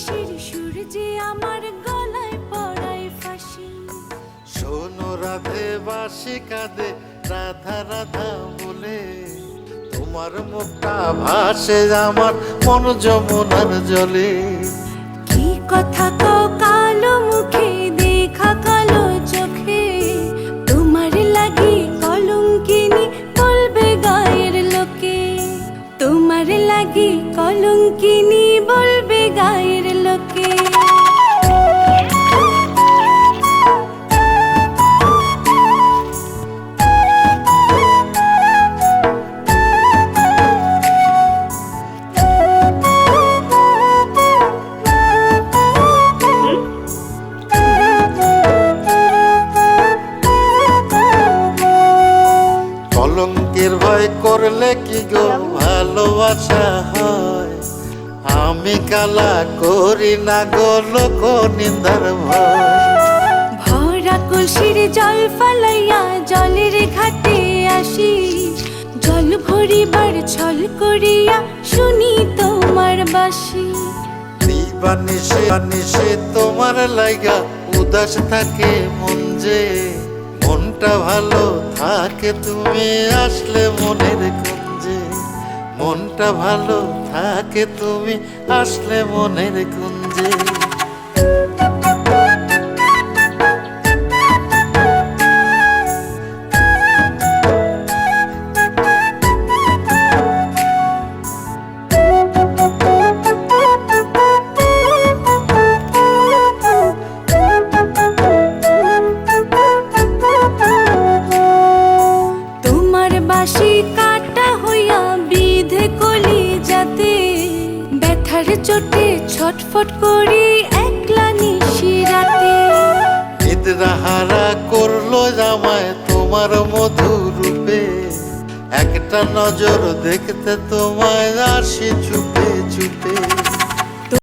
হাসির সুর যে আমার গলায় পড়ায় ফাঁসি। শোনো রাধে বাসি কাঁদে রাধা রাধা বলে। তোমার মুখটা ভাসে আমার মন যমুনার জলে। কি কথা তো কালো মুখে দেখা কালো চোখে। তোমার লাগি কলঙ্কিনী বলবে গায়ের লোকে। তোমার লাগি কলঙ্কিনী করলে কি গো ভালোবাসা হয়? আমি কালা করি না গো লোক নিন্দার ভয়। ভরা কলসির জল ফালাইয়া জলের ঘাটে আসি। জল ভরিবার ছল করিয়া শুনি তোমার বাসি। দিবানিসে নিশে তোমার লাইগা উদাস থাকে মন যে। মনটা ভালো থাকে তুমি আসলে মনের কুঞ্জে। মনটা ভালো থাকে তুমি আসলে মনের কুঞ্জে। ছটফট করি একলা নিশি রাতে। নিদ্রাহারা করল জামায় তোমার মধুর রূপে একটা নজর দেখতে তোমায় আসি চুপে চুপে।